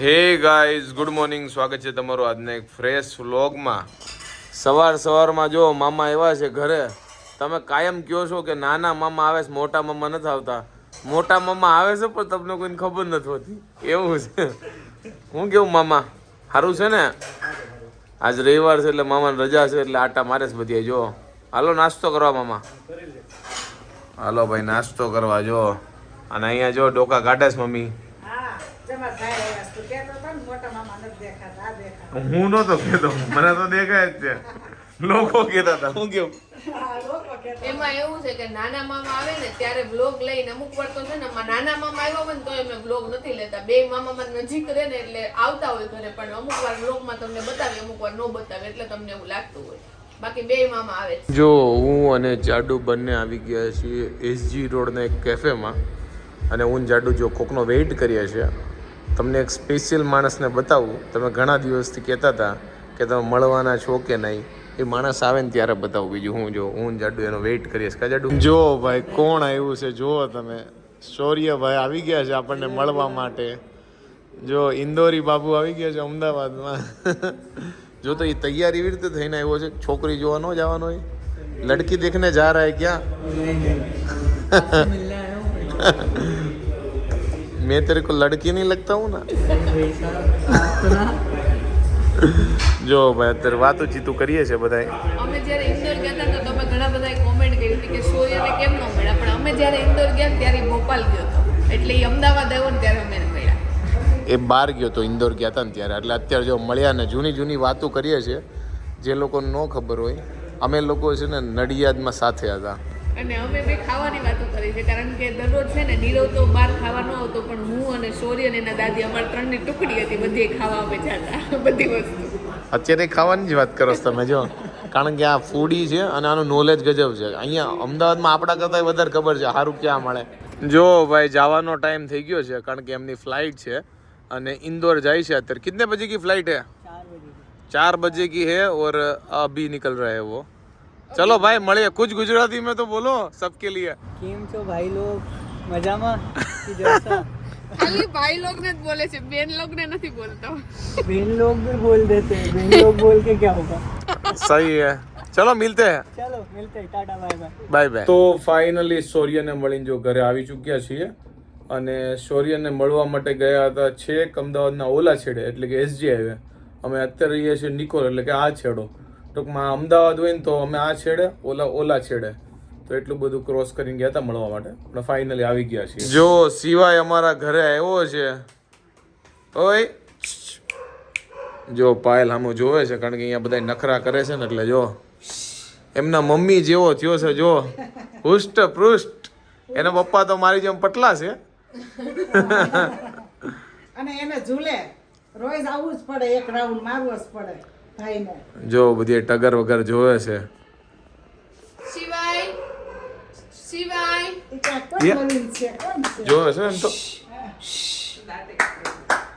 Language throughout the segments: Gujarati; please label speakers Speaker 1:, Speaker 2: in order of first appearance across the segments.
Speaker 1: Hey guys, good morning. સ્વાગત છે તમારું આજના એક ફ્રેશ વ્લોગમાં. સવાર સવારમાં જો મામા એવા છે ઘરે, તમે કાયમ કહો છો કે નાના મામા આવે છે, મોટા મામા નથી આવતા. મોટા મામા આવે છે પણ તમને કોઈને ખબર નથી હોતી. એવું છે. હું કેવું મામા? સારું છે ને? આજ રવિવાર છે એટલે મામાને રજા છે એટલે આટા મારે છે બધી જો, હાલો નાસ્તો કરવા મામા. હાલો ભાઈ, નાસ્તો કરવા જો. અને અહીંયા જો ડોકા કાઢે છે મમ્મી
Speaker 2: હા, જમા થાય એવા છે. તો કહેતો હતો ને, મોટા મામા નથી દેખાતા, આ દેખાતા.
Speaker 1: હું નતો કેતો મને તો દેખાય જ છે. લોકો કેતા હતા. હું કેવું?
Speaker 2: હા, લોકો કહેતા.
Speaker 3: એમાં એવું છે કે નાના મામા આવે ને ત્યારે વ્લોગ લઈને અમુક વાર તો છે ને નાના મામા આવ્યો હોય ને તો અમે વ્લોગ નથી લેતા. બે મામામાં નજીક રહે ને એટલે આવતા હોય ઘરે પણ અમુક વાર વ્લોગમાં તમને બતાવે અમુક વાર ન બતાવે એટલે તમને એવું લાગતું હોય. બાકી બે મામા આવે છે.
Speaker 1: જો હું અને જાડુ બંને આવી ગયા છીએ એસજી રોડના એક કેફેમાં અને હું જાડુ જો કોકનો વેઇટ કરીએ છીએ તમને એક સ્પેશિયલ માણસને બતાવું. તમે ઘણા દિવસથી કહેતા હતા કે તમે મળવાના છો કે નહીં? એ માણસ આવે ને ત્યારે બતાવું. બીજું હું જો હું જાડુ એનો વેઇટ કરીશ કા જાડુ? જો ભાઈ કોણ આવ્યું છે? જુઓ તમે. શૌર્યભાઈ આવી ગયા છે આપણને મળવા માટે. જો ઇન્દોરી બાબુ આવી ગયા છે અમદાવાદમાં. જો તો એ તૈયાર એવી રીતે થઈને આવ્યો છે. છોકરી જોવા ન જવાનો હોય. લડકી દેખને જા રહા હે ક્યાં? मैं तेरे को लड़की नहीं लगता हूँ ना જો ભાઈ અત્યારે વાતો ચીતું કરીએ છે બધા
Speaker 3: અમે જ્યારે ઇન્દોર ગયા હતા તો તમે ઘણા બધા કોમેન્ટ કરી હતી કે સૂર્યને કેમ ન મળ્યા પણ અમે જ્યારે ઇન્દોર ગયા ને ત્યારે ઈ ભોપાલ ગયો હતો એટલે એ અમદાવાદ આવ્યો ને ત્યારે અમે એને મળ્યા
Speaker 1: એ બહાર ગયો તો ઇન્દોર ગયા હતા ને ત્યારે એટલે અત્યારે જો મળ્યા ને જૂની જૂની વાતો કરીએ છીએ જે લોકોને ન ખબર હોય અમે લોકો છે ને નડિયાદમાં સાથે હતા
Speaker 3: અને અમે બે ખાવાની વાતો કરી છે કારણ કે દરરોજ છે ને નીરવ તો બહાર ખાવા આવતો પણ હું અને શૌર્ય અને એના દાદી અમારા ત્રણની ટુકડી હતી બધી ખાવા અમે જતા બધી વસ્તુ.
Speaker 1: અત્યારે ખાવાની જ વાત કરો તમે જો. કારણ કે આ ફૂડી છે અને આનું નોલેજ ગજબ છે. અહીંયા અમદાવાદમાં આપણા કરતાં વધારે ખબર છે સારું ક્યાં મળે. જો ભાઈ જવાનો ટાઈમ થઈ ગયો છે કારણ કે એમની ફ્લાઇટ છે અને ઇન્દોર જાય છે અત્યારે. કેટલે બજે કી ફ્લાઇટ હે? ચાર બજે કી. હે ઓર અભી નિકલ રહે વો. वो चलो भाई મળીએ कुछ गुजराती में तो बोलो सबके लिए
Speaker 4: કેમ છો ભાઈ લોગ મજામાં કે જલસા
Speaker 3: ખાલી ભાઈ લોગ ને જ બોલે છે બેન લોગ ને નથી બોલતો
Speaker 4: बहन लोग भी बोल देते हैं बहन लोग बोल के क्या होगा
Speaker 1: सही है चलो मिलते हैं
Speaker 4: चलो मिलते हैं tata bye bye
Speaker 1: bye bye તો ફાઇનલી શૌર્યને મળીને જો ઘરે આવી ચૂક્યા છીએ અને શૌર્યને મળવા માટે ગયા હતા છેક અમદાવાદના ઓલા છેડે એટલે કે એસજી હાઈવે અમે અત્યારે રહીએ છીએ નિકોલ એટલે કે આ છેડો ટૂંકમાં અમદાવાદ હોય ને તો અમે આ છેડે ઓલા ઓલા છેડે. તો એટલું બધું ક્રોસ કરીને ગયા હતા મળવા માટે. પણ ફાઇનલી આવી ગયા છીએ. જો સિવાય અમારા ઘરે આવ્યો છે. ઓય. જો પાયલ સામું જોવે છે કારણ કે અહીંયા બધા નખરા કરે છે ને એટલે જો. એમના મમ્મી જેવો થયો છે જો. હુષ્ટ પૃષ્ટ એના પપ્પા તો મારી જેમ પટલા છે.
Speaker 2: અને એને ઝૂલે. રોજ આવવું જ પડે એક રાઉન્ડ મારવો જ પડે.
Speaker 1: જો બધી ટગર વગર જોવે છે. જોવે છે એમ તો.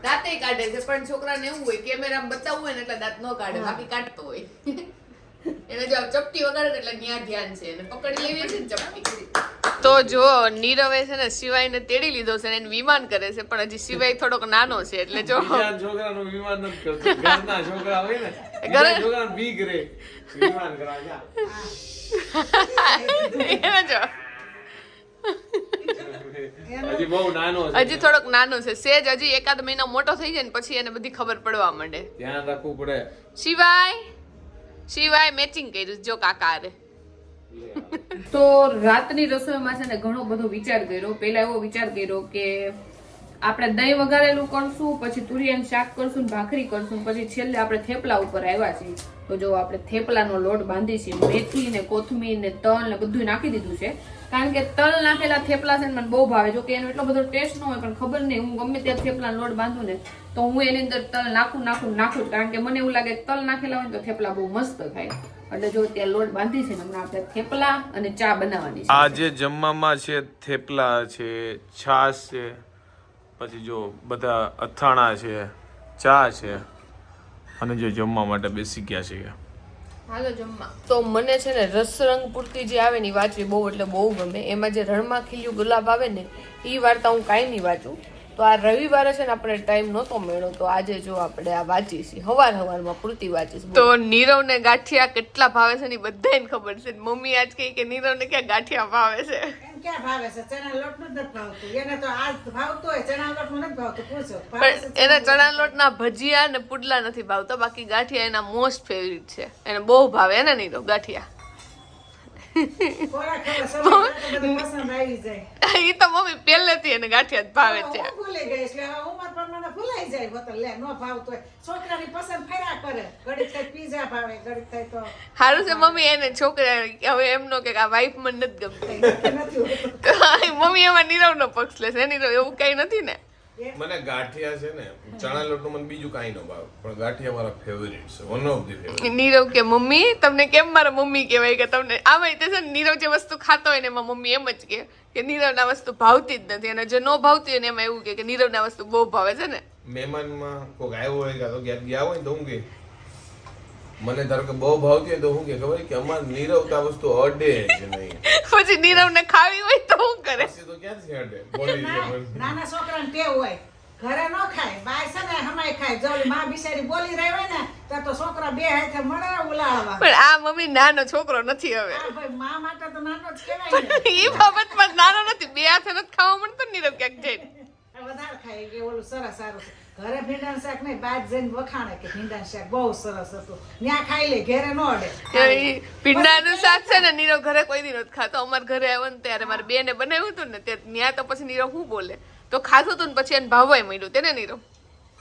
Speaker 3: દાંતે કાઢે. છે પણ છોકરાને એવું હોય કેમેરા બતાવવું હોય ને એટલે દાંત ન કાઢે બાકી કાઢતો હોય. એને જો ચપટી વગાડે એટલે ન્યા ધ્યાન છે એને પકડી લેવી છે ને ચપટી. તો જો નીરવે છે ને શિવાયને તેડી લીધો છે ને એને વિમાન કરે છે પણ હજી શિવાય થોડોક નાનો છે એટલે જો
Speaker 1: છોકરાનું વિમાન નથી કરતો. ઘરના છોકરા હોય ને
Speaker 3: ઘરે-
Speaker 1: બીક રે વિમાન કરાવવા
Speaker 3: જા. જો.
Speaker 1: હજી બહુ નાનો છે.
Speaker 3: હજી થોડોક નાનો છે. સેજ હજી એકાદ મહિનો મોટો થઈ જાય ને પછી એને બધી ખબર પડવા માંડે.
Speaker 1: ધ્યાન રાખવું પડે.
Speaker 3: શિવાય શિવાય મેચિંગ કર્યું જો કાકા રે તો રાતની રસોઈમાં છે ને ઘણો બધો વિચાર કર્યો. પહેલા એવો વિચાર કર્યો કે આપણે દહીં વઘારેલું કરશું, પછી તુરિયાનું શાક કરશું ભાખરી કરશું પછી છેલ્લે આપણે થેપલા ઉપર આવ્યા છીએ. તો જો આપણે થેપલાનો લોટ બાંધી છીએ મેથી ને કોથમીર ને તલ ને બધું નાખી દીધું છે. કારણ કે તલ નાખેલા થેપલા છે મને બહુ ભાવે. જો કે એનો એટલો બધો ટેસ્ટ ન હોય, પણ ખબર નહીં, હું ગમે ત્યાં થેપલાનો લોટ બાંધું ને, તો હું એની અંદર તલ નાખું નાખું નાખું કારણ કે મને એવું લાગે તલ નાખેલા હોય તો થેપલા બહુ મસ્ત થાય. એટલે જો ત્યાં લોટ બાંધી છે હમણાં આપણે થેપલા અને ચા બનાવવાની છે.
Speaker 1: આજે જમવામાં છે, થેપલા છે, છાશ છે પછી જો બધા અથાણા છે ચા છે અને જો જમવા માટે બેસી ગયા છે
Speaker 3: હાલો જમવા. તો મને છે ને રસરંગ પૂરતી જે આવે ને એ વાંચવી બહુ એટલે બહુ ગમે. એમાં જે રણમાં ખીલ્યું ગુલાબ આવે ને એ વાર્તા હું કાંઈ નહીં વાંચું. તો આ રવિવારે છે ને આપણે ટાઈમ નહોતો મેળો તો આજે જો આપણે આ વાંચી છીએ. હવાર હવારમાં પૂરતી વાંચીશ તો નીરવ ને ગાંઠિયા કેટલા ભાવે છે ને બધાને ખબર છે. મમ્મી આજ કહી કે નીરવ ને ક્યાં ગાંઠિયા ભાવે છે.
Speaker 2: ક્યાં ભાવે છે? ચણા લોટનું જ નથી ભાવતું. એને તો આ ભાવતું હોય ચણા લોટનું નથી ભાવતું. પૂછો.
Speaker 3: પણ એને ચણા લોટના ભજીયા ને પુડલા નથી ભાવતા. બાકી ગાંઠિયા એના મોસ્ટ ફેવરિટ છે. એને બહુ ભાવે એને ગાંઠિયા.
Speaker 2: સમય તો બધું
Speaker 3: એ તો મમ્મી પહેલેથી એને ગાંઠિયા જ ભાવે છે.
Speaker 2: ભૂલી ગઈ એટલે ઉંમર પ્રમાણે ભૂલાઈ જાય હોતલ લે ન ભાવતું છોકરાની પસંદ ફર્યા કરે. ઘડીક થાય પીઝા ભાવે ઘડીક થાય તો
Speaker 3: સારું છે મમ્મી એને છોકરા હવે એમનો કે આ વાઈફ મને નથી ગમતી.
Speaker 2: હોતું.
Speaker 3: મમ્મી એમાં નીરવનો પક્ષ લેશે નીરવ એવું કઈ નથી ને.
Speaker 1: મને ગાંઠિયા છે ને ચણા લોટનું મને બીજું કાંઈ ન ભાવે પણ ગાંઠિયા મારા ફેવરિટ છે one of the favourite
Speaker 3: Nirav કે મમ્મી તમને કેમ મારા મમ્મી કહેવાય કે તમને? આમ તે છે ને નીરવ જે વસ્તુ ખાતો હોય ને એમાં મમ્મી એમ જ કે કે નીરવના વસ્તુ ભાવતી જ નથી. અને જે ન ભાવતી હોય ને એમાં એવું કે નીરવના વસ્તુ બહુ ભાવે છે ને.
Speaker 1: મહેમાનમાં કોઈ આવ્યો હોય કાં તો ગયા હોય તો હું કે મને ધારો કે બહુ ભાવતી હોય તો હું કે ખબર કે અમાર નીરવતા વસ્તુ અડે જ નહીં.
Speaker 3: પછી નીરવ ને ખાવી હોય તો શું કરે?
Speaker 1: પછી તો ક્યાંથી અડે? બોલી.
Speaker 2: નાના છોકરાને ટેવ હોય. ઘરે ન ખાય બાય છે ને હમાય ખાય. જો માં બિચારી બોલી રહી હોય ને તો તો છોકરા બે હાથે મળે ઉલાળવા.
Speaker 3: પણ આ મમ્મી નાનો છોકરો નથી હવે.
Speaker 2: ભાઈ માં માટે તો નાનો જ કહેવાય
Speaker 3: એ બાબતમાં નાનો નથી બે હાથે નથી ખાવા મળતો નીરવ ક્યાંક જઈને.
Speaker 2: વધારે ખાય કે ઓલું સરસ સારું ઘરે ભીંડાનું શાક નહીં બાદ જઈને વખાણે કે ભીંડાનું શાક. બહુ સરસ હતું. ત્યાં ખાઈ લે ઘરે ન અડે.
Speaker 3: ભીંડાનું શાક છે ને નીરવ ઘરે કોઈ દી નથી ખાતો. અમારા ઘરે આવ્યો ને ત્યારે મારી બેને બનાવ્યું હતું ને ત્યાં તો પછી નીરવ શું બોલે? તો ખાધું હતું ને પછી એને ભાવવાય મળ્યું તેને નીરવ?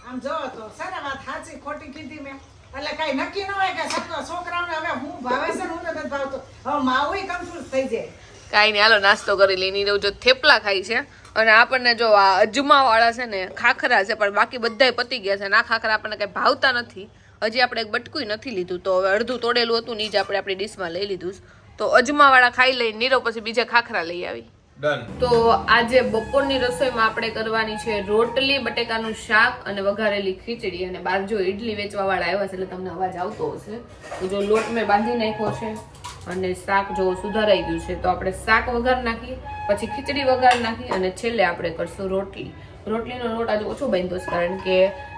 Speaker 2: આમ જો તો સારા વાત સાચી ખોટી કીધી મેં. એટલે કઈ નક્કી ન હોય કે છોકરા- છોકરાઓને હવે હું ભાવે છે ને હું નથી ભાવતો. હવે માવું કન્ફ્યુઝ થઈ જાય.
Speaker 3: કાંઈ નહીં હાલો નાસ્તો કરી લઈ નીરવ જો થેપલા ખાય છે. અને આપણને જો આ અજમા વાળા છે ને ખાખરા છે પણ બાકી બધાય પતી ગયા છે. ના ખાખરા આપણને કઈ ભાવતા નથી. હજી આપણે એક બટકું નથી લીધું. તો હવે અડધું તોડેલું હતું ને ઈ જ આપણે આપણી ડીશમાં લઈ લીધું તો અજમા વાળા ખાઈ લઈ નીરો પછી બીજા ખાખરા લઈ આવી. તો આજે બપોરની રસોઈમાં આપણે કરવાની છે રોટલી બટેકાનું શાક અને વઘારેલી ખીચડી. અને બાર જો ઈડલી વેચવા વાળા આવ્યા છે એટલે તમને અવાજ આવતો હશે. તો જો લોટ મેં બાંધી નાખ્યો છે. અને શાક જો સુધારાઈ ગયું છે, તો આપણે શાક વઘાર નાખી પછી ખીચડી વઘાર નાખી અને છેલ્લે આપણે કરશું રોટલી. રોટલીનો લોટ આજે ઓછો બાંધ્યો છે, કારણ કે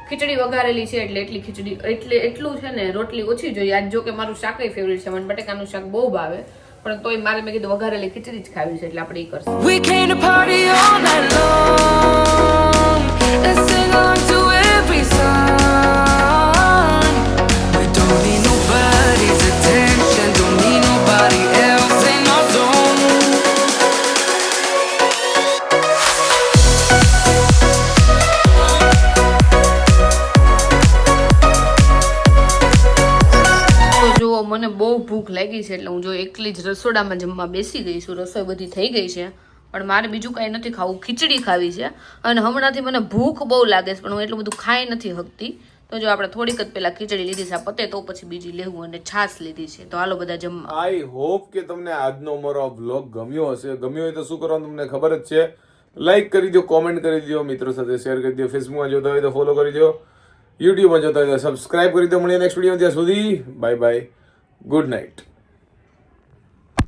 Speaker 3: ખીચડી વઘારેલી છે એટલે એટલી ખીચડી, એટલે એટલું છે ને રોટલી ઓછી જોઈએ. આજ જો કે મારું શાકય ફેવરિટ છે, મને બટેકાનું શાક બહુ ભાવે, પણ તોય મારે મેં કીધું વઘારેલી ખીચડી જ ખાવી છે, એટલે આપણે એ કરશું.
Speaker 5: We came party all night long. And sing on to
Speaker 3: ભૂખ લાગી છે એટલે હું જો એકલી જ રસોડામાં જમવા બેસી ગઈ છું. રસોઈ બધી થઈ ગઈ છે. પણ મારે બીજું કાંઈ નથી ખાવું. ખીચડી ખાવી છે. અને હમણાંથી મને ભૂખ બહુ લાગે છે, પણ હું એટલું બધું ખાઈ નથી શકતી. તો જો આપણે થોડીક જ પહેલા ખીચડી લીધી છે પતે, તો પછી બીજી લેવું અને છાશ લીધી છે. તો હાલો બધા જમવા.
Speaker 1: આઈ હોપ કે તમને આજનો મારો બ્લોગ ગમ્યો હશે. ગમ્યો હોય તો શું કરવાનું તમને ખબર જ છે? લાઈક કરી દો કોમેન્ટ કરી દો મિત્રો સાથે શેર કરી દો ફેસબુકમાં જોતા હોય તો ફોલો કરી દો યુટ્યુબમાં જોતા હોય તો સબસ્ક્રાઇબ કરી દો મળીએ નેક્સ્ટ વીડિયો ત્યાં સુધી બાય બાય ગુડ નાઇટ